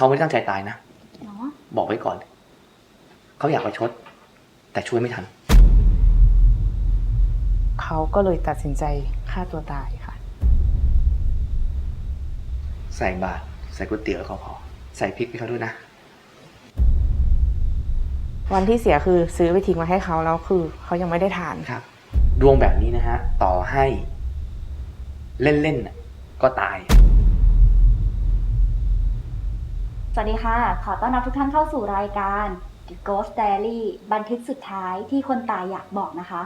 เขาไม่ได้ตั้งใจตายนะเนาะบอกไว้ก่อน เขาอยากประชด แต่ช่วยไม่ทัน เขาก็เลยตัดสินใจฆ่าตัวตายค่ะ ใส่บาตรใส่ก๋วยเตี๋ยวก็พอ ใส่พริกให้เขาด้วยนะ วันที่เสียคือซื้อไปทิ้งไว้ให้เขาแล้วคือเขายังไม่ได้ทานครับ ดวงแบบนี้นะฮะ ต่อให้ เล่นๆน่ะก็ตาย ส วัสดีค่ะ ขอต้อนรับทุกท่านเข้าสู่รายการ The Ghost Diary บันทึกสุดท้ายที่คนตายอยากบอกนะคะ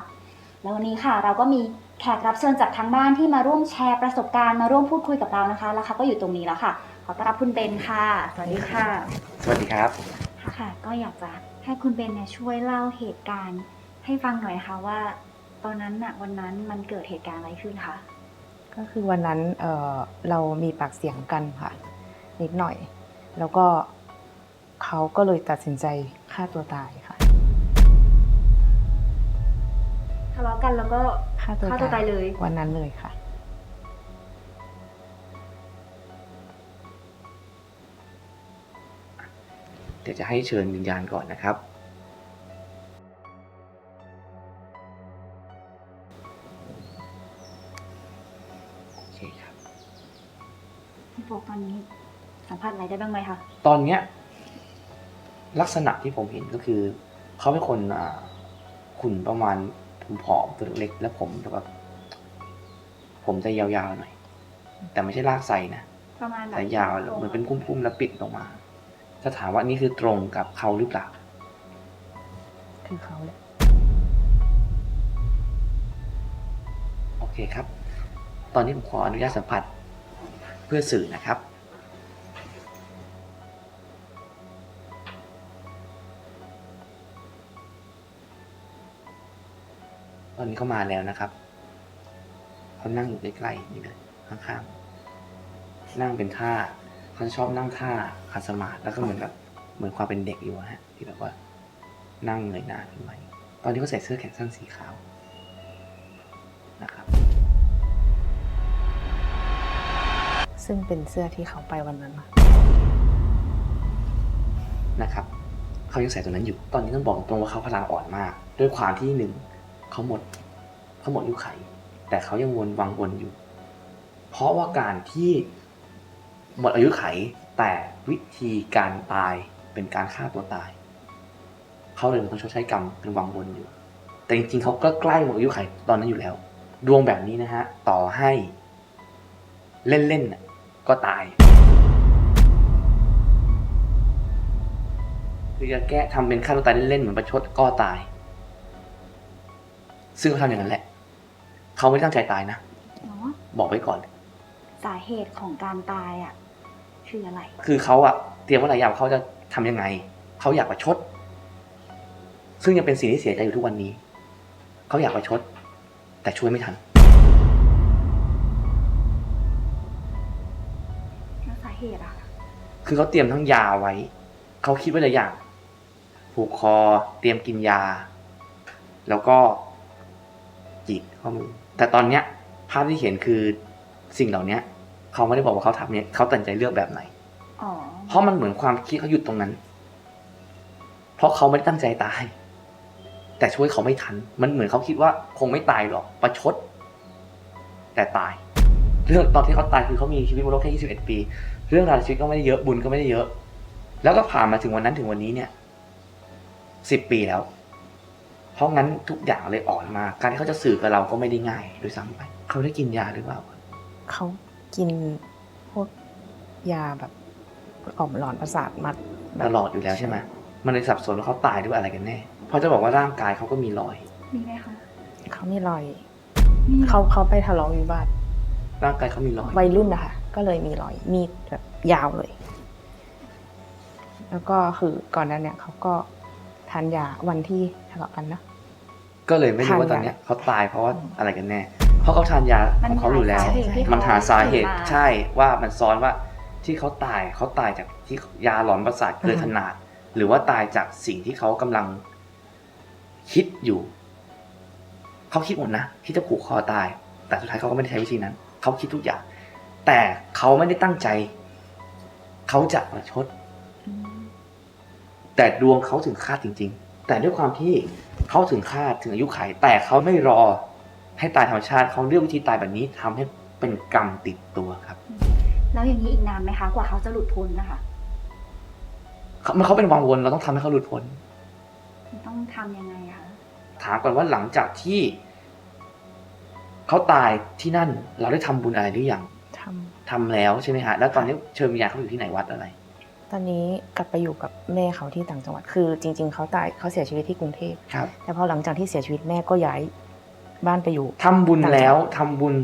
แล้ววันนี้ค่ะเราก็มีแขกรับเชิญจากทางบ้านที่มาร่วมแชร์ประสบการณ์มาร่วมพูดคุยกับเรานะคะแล้วเขาก็อยู่ตรงนี้แล้วค่ะ ขอต้อนรับคุณเบนค่ะ สวัสดีค่ะสวัสดีครับค่ะ ก็อยากจะให้คุณเบนเนี่ยช่วยเล่าเหตุการณ์ให้ฟังหน่อยค่ะว่า ตอนนั้นน่ะวันนั้นมันเกิดเหตุการณ์อะไรขึ้นคะก็คือวันนั้นเอ่อเรามีปากเสียงกันค่ะ นิดหน่อย แล้วก็เขาก็เลยตัดสินใจฆ่าตัวตายค่ะ ทะเลาะกันแล้วก็ฆ่าตัวฆ่าตัวตายเลย วันนั้นเลยค่ะ เดี๋ยวจะให้เชิญวิญญาณก่อนนะครับ ไรได้บ้างไหมคะ ตอนเนี้ยลักษณะที่ผมเห็นก็คือ เขาเป็นคนอ่าขุนประมาณผอมๆตัวเล็กๆแล้วผมจะแบบผมจะยาวๆหน่อย แต่ไม่ใช่ลากไซนะประมาณแบบแต่ยาวเหมือนเป็นพุ่มๆแล้วปิดลงมาถ้าถามว่านี่คือตรงกับเขาหรือเปล่า คือเขาแหละโอเคครับ ตอนนี้ผมขออนุญาตสัมผัสเพื่อสื่อนะครับ ตอนนี้เขามาแล้วนะครับเขานั่งอยู่ใกล้ๆนี่เลยข้างๆนั่งเป็นท่าเขาชอบนั่งท่าขัดสมาธิแล้วก็เหมือนแบบเหมือนความเป็นเด็กอยู่อะฮะที่แบบว่า นั่งเงยหน้าขึ้นไปตอนนี้เขาใส่เสื้อแขนสั้นสีขาวนะครับ ซึ่งเป็นเสื้อที่เขาไปวันนั้นค่ะนะครับเขายังใส่ตัวนั้นอยู่ ตอนนี้ต้องบอกตรงว่าเขาพลังอ่อนมาก ด้วยความที่หนึ่ง เขาหมดเขาหมดอายุไข แต่เขายังวนวังวนอยู่ เพราะว่าการที่หมดอายุไข แต่วิธีการตายเป็นการฆ่าตัวตาย เขาเลยต้องชดใช้กรรมเป็นวังวนอยู่ แต่จริงๆเขาก็ใกล้หมดอายุไขตอนนั้นอยู่แล้ว ดวงแบบนี้นะฮะ ต่อให้เล่นๆก็ตายคือจะแก้ทำเป็นฆ่าตัวตายเล่นๆเหมือนประชดก็ตาย ซึ่งเขาทำอย่างนั้นแหละ เขาไม่ได้ตั้งใจตายนะ เนาะบอกไว้ก่อน สาเหตุของการตายอะคืออะไร คือเขาอะเตรียมไว่าหลายอย่างว่าเขาจะทำยังไง เขาอยากประชด ซึ่งยังเป็นสิ่งที่เสียใจอยู่ทุกวันนี้ เขาอยากประชด แต่ช่วยไม่ทัน แล้วสาเหตุอะคือเขาเตรียมทั้งยาไว้ เขาคิดไว้หลายอย่าง ผูกคอ เตรียมกินยา แล้วก็ จีบข้อมือ แต่ตอนเนี้ยภาพที่เห็นคือสิ่งเหล่าเนี้ยเขาไม่ได้บอกว่าเขาทำเนี่ยเขาตัดสินใจเลือกแบบไหนอ๋อเพราะมันเหมือนความคิดเขาหยุดตรงนั้น เพราะเขาไม่ได้ตั้งใจตาย แต่ช่วยเขาไม่ทัน มันเหมือนเขาคิดว่าคงไม่ตายหรอกประชด แต่ตาย เรื่องตอนที่เขาตายคือเขามีชีวิตบนโลกแค่21 ปี เรื่องราวในชีวิตก็ไม่ได้เยอะบุญก็ไม่ได้เยอะ แล้วก็ผ่านมาถึงวันนั้นถึงวันนี้เนี่ย10ปีแล้ว เพราะงั้นทุกอย่างเลยอ่อนมากการที่เขาจะสื่อกับเราก็ไม่ได้ง่ายด้วยซ้ำไป เขาได้กินยาหรือเปล่า เขากินพวกยาแบบกล่อมหลอนประสาทมาแบบตลอดอยู่แล้วใช่ไหมมันเลยสับสนว่าเขาตายด้วยอะไรกันแน่เพราะจะบอกว่าร่างกายเขาก็มีรอย มีไหมคะเขามีรอยมีเขาเขาไปทะเลาะวิวาทร่างกายเขามีรอย วัยรุ่นนะคะก็เลยมีรอย มีดแบบยาวเลย แล้วก็คือก่อนหนั้นเนี่ยเขาก็ ทานยาวันที่ทะเลาะกันนะก็เลยไม่รู้ว่าตอนเนี้ยเขาตายเพราะว่าอะไรกันแน่ เพราะเขาทานยาของเขาอยู่แล้วสาเหตุที่เขมันหาสาเหตุตื่นมาใช่ว่ามันซ้อนว่าที่เขาตายเขาตายจากที่ยาหลอนประสาทเกินขนาด หรือว่าตายจากสิ่งที่เขากำลัง คิดอยู่ เขาคิดหมดนะที่จะผูกคอตาย แต่สุดท้ายเขาก็ไม่ได้ใช้วิธีนั้น เขาคิดทุกอย่าง แต่เขาไม่ได้ตั้งใจ เขาจะประชด แต่ดวงเขาถึงคาดจริง ๆ แต่ด้วยความที่เขาถึงคาดถึงอายุไขแต่เขาไม่รอให้ตายธรรมชาติเขาเลือกวิธีตายแบบนี้ทำให้เป็นกรรมติดตัวครับ แล้วอย่างนี้อีกนานไหมคะ กว่าเขาจะหลุดพ้นนะคะเขาเมื่อเขาเป็นวังวนเราต้องทำให้เขาหลุดพ้นต้องทำยังไงคะถามก่อนว่าหลังจากที่เขาตายที่นั่น เราได้ทำบุญอะไรหรือยังทำทำแล้วใช่ไหมฮะแล้วตอนนี้เชิญวิญญาณเขาอยู่ที่ไหนวัดอะไรต อนนี้กลับไปอยู่กับแม่เขาที่ต่างจังหวัด คือจริง ๆเขาตายเขาเสียชีวิตที่กรุงเทพครับ แต่พอหลังจากที่เสียชีวิตแม่ก็ย้ายบ้านไปอยู่ ทำบุญแล้วทำบุญ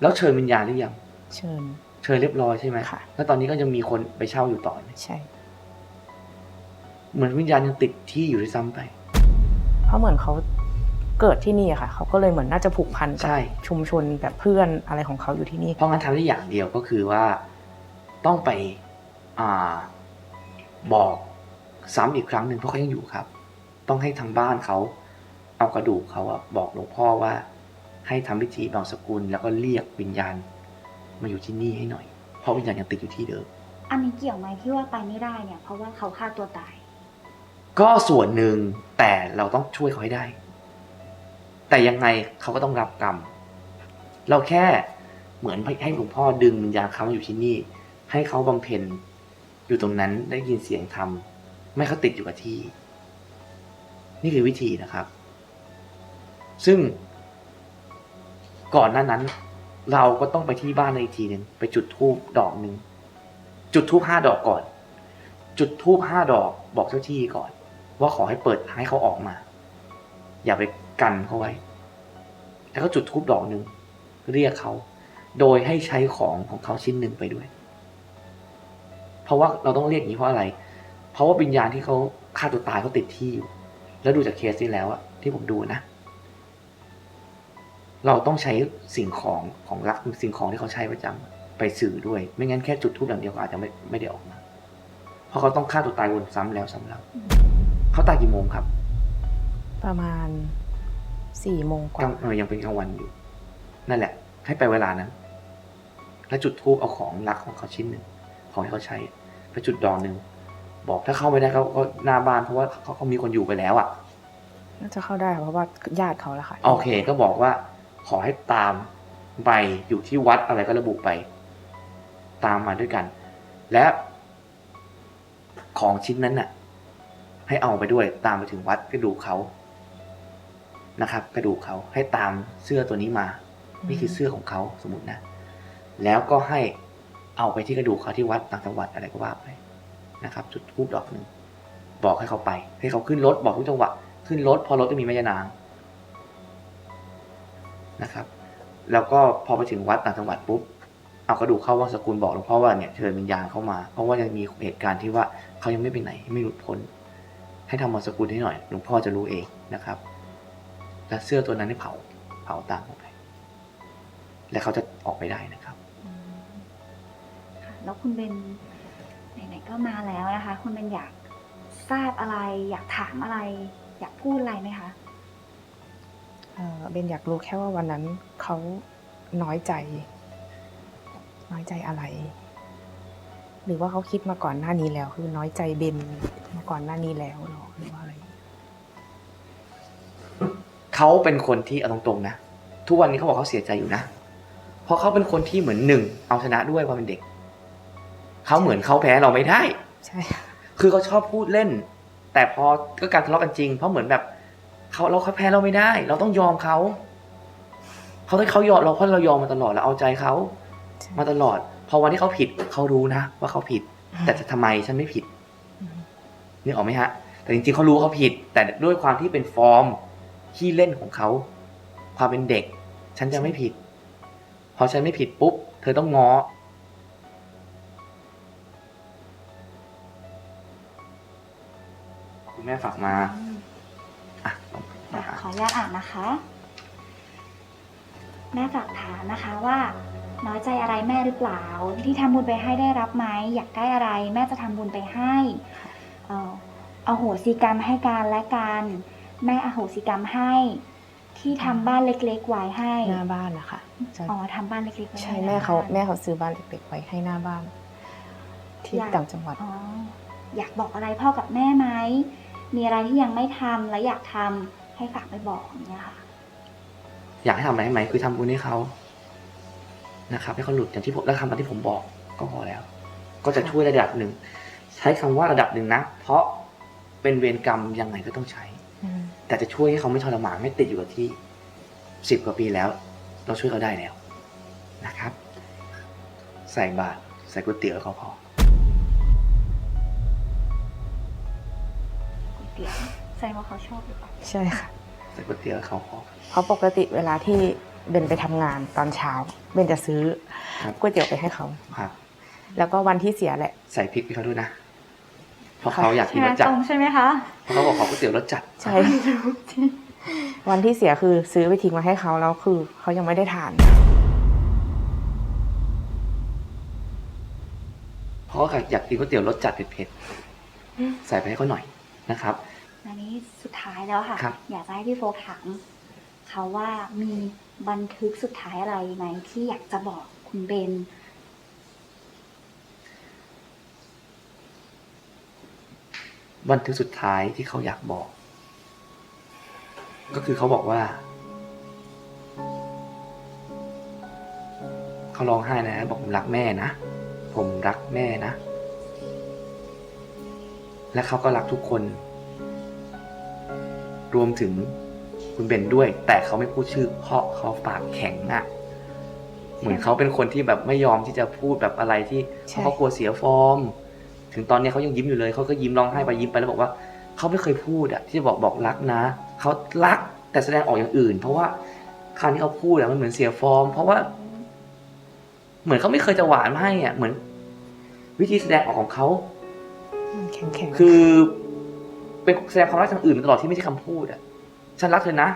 แล้วเชิญวิญญาณหรือยัง เชิญ เชิญเรียบร้อยใช่ไหมค่ะ แล้วตอนนี้ก็ยังมีคนไปเช่าอยู่ต่อไหมใช่ เหมือนวิญญาณยังติดที่อยู่ด้วยซ้ำไป เพราะเหมือนเขาเกิดที่นี่อะค่ะ เขาก็เลยเหมือนน่าจะผูกพันกัใช่ ชุมชนแบบเพื่อนอะไรของเขาอยู่ที่นี่ เพราะงั้นทำได้อย่างเดียวก็คือว่า ต้องไปอ่า บอกซ้ำอีกครั้งหนึ่งเพราะเขายังอยู่ครับ ต้องให้ทางบ้านเขาเอากระดูกเขาอะบอกหลวงพ่อว่า ให้ทำพิธีบางสกุลแล้วก็เรียกวิญญาณ มาอยู่ที่นี่ให้หน่อย เพราะวิญญาณยังติดอยู่ที่เดิม อันนี้เกี่ยวไหมที่ว่าไปไม่ได้เนี่ย เพราะว่าเขาฆ่าตัวตาย ก็ส่วนหนึ่งแต่เราต้องช่วยเขาให้ได้ แต่ยังไงเขาก็ต้องรับกรรม เราแค่เหมือนให้หลวงพ่อดึงวิญญาณเขามาอยู่ที่นี่ ให้เขาบำเพ็ญ อยู่ตรงนั้นได้ยินเสียงธรรมไม่เขาติดอยู่กับที่ นี่คือวิธีนะครับ ซึ่งก่อนหน้านั้น เราก็ต้องไปที่บ้านในทีหนึ่งไปจุดธูปดอกหนึ่งจุดธูปห้าดอกก่อน จุดธูปห้าดอกบอกเจ้าที่ก่อน ว่าขอให้เปิดให้เขาออกมา อย่าไปกันเขาไว้ แล้วก็จุดธูปดอกหนึ่งเรียกเขา โดยให้ใช้ของของเขาชิ้นหนึ่งไปด้วย เพราะว่าเราต้องเรียกอย่างนี้เพราะอะไร เพราะว่าวิญญาณที่เขาฆ่าตัวตายเขาติดที่อยู่แล้วดูจากเคสนี้แล้วอะที่ผมดูนะ เราต้องใช้สิ่งของของรักสิ่งของที่เขาใช้ประจำไปสื่อด้วย ไม่งั้นแค่จุดทูบอย่างเดียวก็อาจจะไม่ไม่ได้ออกมา เพราะเขาต้องฆ่าตัวตายวนซ้ำแล้วซ้ำเล่าเขาตายกี่โมงครับ ประมาณสี่โมงกกลาว่างเออยังเป็นกลางวันอยู่ นั่นแหละ ให้ไปเวลานั้น แล้วจุดทูบเอาของรักของเขาชิ้นหนึ่ง ของที่เขาใช้ไปจุดดอกหนึ่งบอกถ้าเข้าไม่ได้เขาก็หน้าบ้านเพราะว่าเขาเขามีคนอยู่ไปแล้วอะน่าจะเข้าได้ค่ะเพราะว่าญาติเขาละค่ะโอเคก็บอกว่า ขอให้ตามไปอยู่ที่วัดอะไรก็ระบุไป ตามมาด้วยกัน และ ของชิ้นนั้นน่ะ ให้เอาไปด้วยตามไปถึงวัดกระดูกเขานะครับกระดูกเขาให้ตามเสื้อตัวนี้มา นี่คือเสื้อของเขาสมมตินะ แล้วก็ให้ เอาไปที่กระดูกเขาที่วัดต่างจังหวัดอะไรก็ว่าไปนะครับ จุดทูบดอกหนึ่งบอกให้เขาไป ให้เขาขึ้นรถบอกทุกจังหวะขึ้นรถพอรถจะมีแม่ยานางนะครับ แล้วก็พอไปถึงวัดต่างจังหวัดปุ๊บเอากระดูกเข้าวังสกุลบอกหลวงพ่อว่าเนี่ยเชิญวิญญาณเข้ามา เพราะว่ายังมีเหตุการณ์ที่ว่าเขายังไม่ไปไหนไม่หลุดพ้น ให้ทำวังสกุลให้หน่อยหลวงพ่อจะรู้เองนะครับและเสื้อตัวนั้นให้เผาเผาตามออกไป และเขาจะออกไปได้นะครับ แล้วคุณเบนไหนๆก็มาแล้วนะคะ คุณเบนอยากทราบอะไร อยากถามอะไร อยากพูดอะไรไหมคะเอ่อเบนอยากรู้แค่ว่าวันนั้นเขาน้อยใจ น้อยใจอะไร หรือว่าเขาคิดมาก่อนหน้านี้แล้ว คือน้อยใจเบนมาก่อนหน้านี้แล้วหรอหรือว่าอะไร เขาเป็นคนที่เอาตรงๆนะ ทุกวันนี้เขาบอกเขาเสียใจอยู่นะ เพราะเขาเป็นคนที่เหมือนหนึ่งเอาชนะด้วยความเป็นเด็ก เขาเหมือนเขาแพ้เราไม่ได้ ใช่คือเขาชอบพูดเล่น แต่พอก็การทะเลาะกันจริง เพราะเหมือนแบบเขาเราเขาแพ้เราไม่ได้ เราต้องยอมเขาเขาให้เขายอมเราเพราะเรายอมมาตลอดเราเอาใจเขามาตลอด พอวันที่เขาผิดเขารู้นะว่าเขาผิด แต่จะทำไมฉันไม่ผิดอืมนี่ออกไหมฮะ แต่จริงๆเขารู้เขาผิด แต่ด้วยความที่เป็นฟอร์มที่เล่นของเขาความเป็นเด็ก ฉันจะไม่ผิด พอฉันไม่ผิดปุ๊บ เธอต้องง้อ แม่ฝากมาอะลองลองอะอ่านขออนุญาตอ่านนะคะ แม่ฝากถามนะคะว่าน้อยใจอะไรแม่หรือเปล่า ที่ทำบุญไปให้ได้รับไหมอยากได้อะไร แม่จะทำบุญไปให้เอ่อเอาโหสิกรรมให้การและกันแม่อโหสิกรรมให้ ที่ทำบ้านเล็กๆไว้ให้หน้าบ้านนะคะจะอ๋อทำบ้านเล็กๆไว้ใช่ให้แม่เขานะคะแม่เขาซื้อบ้านเล็กๆไว้ให้หน้าบ้าน ที่อยากต่างจังหวัดอ๋ออยากบอกอะไรพ่อกับแม่ไหม มีอะไรที่ยังไม่ทำและอยากทำให้ฝากไปบอกอย่างเนี่ยค่ะ อยากให้ทำอะไรไหมคือทำบุญให้เขานะครับ ให้เขาหลุดอย่างที่ผมแล้วทำตามที่ผมบอกก็พอแล้ว ก็จะช่วยระดับหนึ่ง ใช้คำว่าระดับหนึ่งนะ เพราะเป็นเวรกรรมยังไงก็ต้องใช้ อืมแต่จะช่วยให้เขาไม่ทรมานไม่ติดอยู่กับที่สิบกว่าปีแล้ว เราช่วยเขาได้แล้วนะครับ ใส่บาตรใส่ก๋วยเตี๋ยวเขาพอ เตี๋ยวแสดงว่าเขาชอบหรือเปล่าใช่ค่ะใส่ก๋วยเตี๋ยวเขาพอเพราะปกติเวลาที่เบนไปทำงานตอนเช้า เบนจะซื้อครับ ก๋วยเตี๋ยวไปให้เขา ครับ แล้วก็วันที่เสียแหละ ใส่พริกให้เขาด้วยนะ เพราะค่ะเขาอยากกินรสจัดตรงใช่ไหมคะเพราะเขาบอกขอก๋วยเตี๋ยวรสจัดใช่ วันที่เสียคือซื้อไปทิ้งมาให้เขาแล้วคือเขายังไม่ได้ทาน เพราะเขาอยากกินก๋วยเตี๋ยวรสจัดเผ็ดๆใส่ไปให้เขาหน่อย นะครับ อันนี้สุดท้ายแล้วค่ะ ครับ อยากจะให้พี่โฟกถามเขาว่ามีบันทึกสุดท้ายอะไรไหมที่อยากจะบอกคุณเบนบันทึกสุดท้ายที่เขาอยากบอก ก็คือเขาบอกว่า เขาร้องไห้นะ บอกผมรักแม่นะ ผมรักแม่นะ และเขาก็รักทุกคน รวมถึงคุณเบนด้วย แต่เขาไม่พูดชื่อ เพราะเขาปากแข็งอะเหมือนเขาเป็นคนที่แบบไม่ยอมที่จะพูดแบบอะไรที่ใช่เพราะเขากลัวเสียฟอร์ม ถึงตอนนี้เขายังยิ้มอยู่เลยเขาก็ยิ้มร้องไห้ไปยิ้มไปแล้วบอกว่าเขาไม่เคยพูดอะที่จะบอกบอกรักนะเขารักแต่แสดงออกอย่างอื่น เพราะว่าคำที่เขาพูดอะมันเหมือนเสียฟอร์ม เพราะว่า เหมือนเขาไม่เคยจะหวานมาให้อะเหมือน วิธีแสดงออกของเขา แข็งๆ คือเป็นแสดงความรักทางอื่นตลอดที่ไม่ใช่คำพูดอะ ฉันรักเธอนะ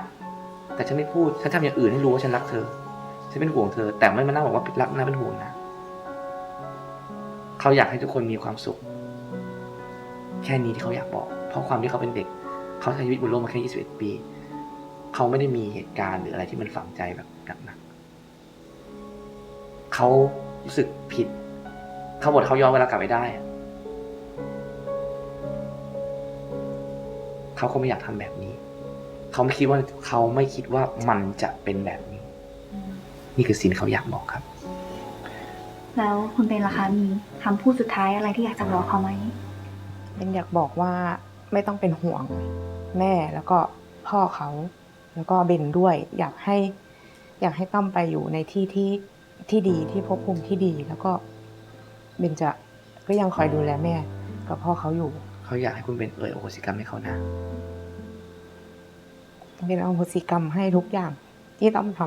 แต่ฉันไม่พูด ฉันทำอย่างอื่นให้รู้ว่าฉันรักเธอ ฉันเป็นห่วงเธอ แต่ไม่มานั่งบอกว่ารักนะเป็นห่วงนะ เขาอยากให้ทุกคนมีความสุข แค่นี้ที่เขาอยากบอก เพราะความที่เขาเป็นเด็ก เขาใช้ชีวิตบนโลกมาแค่21 ปี เขาไม่ได้มีเหตุการณ์หรืออะไรที่มันฝังใจแบบหนักๆเขารู้สึกผิด เขาบอกเขาย้อนเวลากลับไปได้ เขาคงไม่อยากทำแบบนี้ เขาไม่คิดว่าเขาไม่คิดว่ามันจะเป็นแบบนี้ นี่คือสิ่งที่เขาอยากบอกครับ แล้วคุณเบนล่ะคะมีคำพูดสุดท้ายอะไรที่อยากจะบอกเขาไหมเบนอยากบอกว่าไม่ต้องเป็นห่วงแม่แล้วก็พ่อเขา แล้วก็เบนด้วย อยากให้ อยากให้ตั้มไปอยู่ในที่ที่ที่ดีที่ภพภูมิที่ดีแล้วก็เบนจะก็ยังคอยดูแลแม่กับพ่อเขาอยู่ เขาอยากให้คุณเป็นเอ่ยโอโหสิกรรมให้เขานะเบนเอาโหสิกรรมให้ทุกอย่าง ที่ต้องท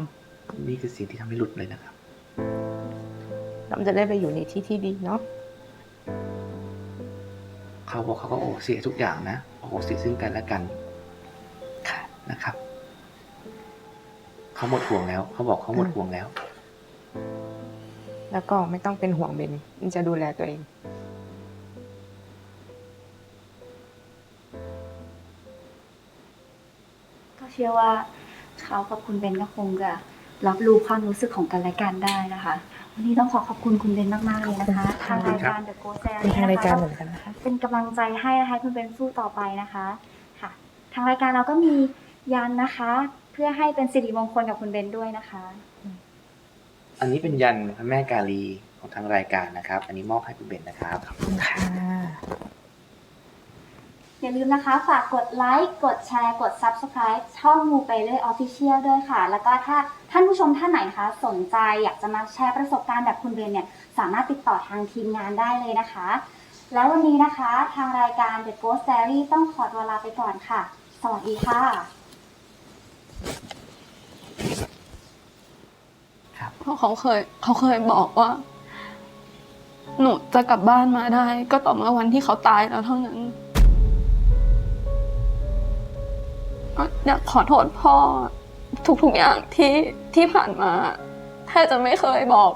นี่คือสิ่งที่ทำให้หลุดเลยนะครับำตั้มจะได้ไปอยู่ในที่ที่ดีเนาะเขาบอกเขาก็โอโหสิทุกอย่างนะโอโหสิซึ่งกันและกันค่ะ นะครับ เขาหมดห่วงแล้ว เขาบอกเขาหมดห่วงแล้ว แล้วก็ไม่ต้องเป็นห่วงเบนเบนจะดูแลตัวเอง ชื่อว่าเขากับคุณเบนก็คงจะรับรู้ความรู้สึกของกันและกันได้นะคะ วันนี้ต้องขอขอบคุณคุณเบนมากๆเลยนะคะขอบทางคุณรายครับการ The Ghost มี Diary ทางรายการนะคะเหมือนกันนะคะเป็นกำลังใจให้นะคะคุณเบนสู้ต่อไปนะคะค่ะ ทางรายการเราก็มียันนะคะ เพื่อให้เป็นสิริมงคลกับคุณเบนด้วยนะคะ อันนี้เป็นยันพระแม่กาลีของทางรายการนะครับ อันนี้มอบให้คุณเบนนะครับขอบคุณค่ะ อย่าลืมนะคะฝากกดไลค์กดแชร์กด Subscribe ช่องมูไปเลยออฟฟิเชียลด้วยค่ะ แล้วก็ถ้าท่านผู้ชมท่านไหนนะคะสนใจอยากจะมาแชร์ประสบการณ์แบบคุณเบนเนี่ยสามารถติดต่อทางทีมงานได้เลยนะคะ แล้ววันนี้นะคะทางรายการ The Ghost Diary ต้องขอตัวลาไปก่อนค่ะ สวัสดีค่ะ เพราะเขาเคยเขาเคยบอกว่า หนูจะกลับบ้านมาได้ ก็ต่อเมื่อวันที่เขาตายแล้วเท่านั้น ก็อยากขอโทษพ่อทุกๆอย่างที่ที่ผ่านมาแทบจะไม่เคยบอก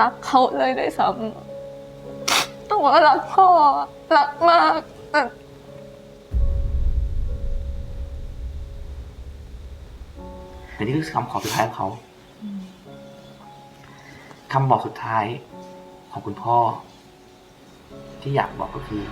รักเขาเลยด้วยซ้ำต้องบอกว่ารักพ่อรักมากแต่แต่นี่คือคำขอสุดท้ายของเขาคำบอกสุดท้ายของคุณพ่อ ที่อยากบอกก็คือ